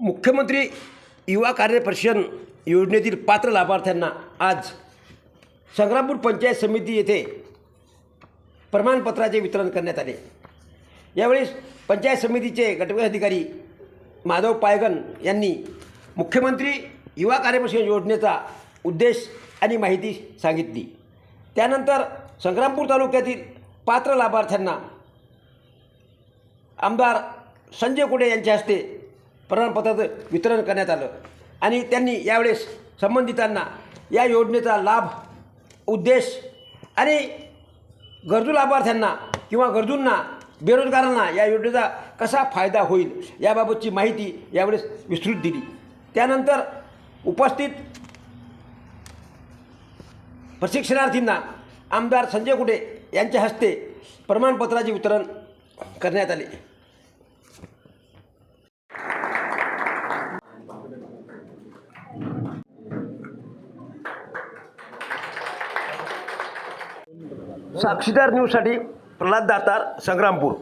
मुख्यमंत्री युवा कार्य योजनेतील पात्र लाभार्थ्यांना आज संग्रामपूर पंचायत समिती येथे प्रमाणपत्राचे वितरण करण्यात आले. यावेळी पंचायत समितीचे गटविकास अधिकारी माधव पायगन यांनी मुख्यमंत्री युवा कार्यपरिषद योजनेचा उद्देश आणि माहिती सांगितली. त्यानंतर संग्रामपूर तालुक्यातील पात्र लाभार्थ्यांना आमदार संजय कुडे यांच्या हस्ते प्रमाणपत्राचं वितरण करण्यात आलं. आणि त्यांनी यावेळेस संबंधितांना या योजनेचा लाभ उद्देश आणि गरजू लाभार्थ्यांना किंवा गरजूंना बेरोजगारांना या योजनेचा कसा फायदा होईल याबाबतची माहिती यावेळेस विस्तृत दिली. त्यानंतर उपस्थित प्रशिक्षणार्थींना आमदार संजय कुटे यांच्या हस्ते प्रमाणपत्राचे वितरण करण्यात आले. साक्षीदार न्यूजसाठी प्रल्हाद दातार संग्रामपूर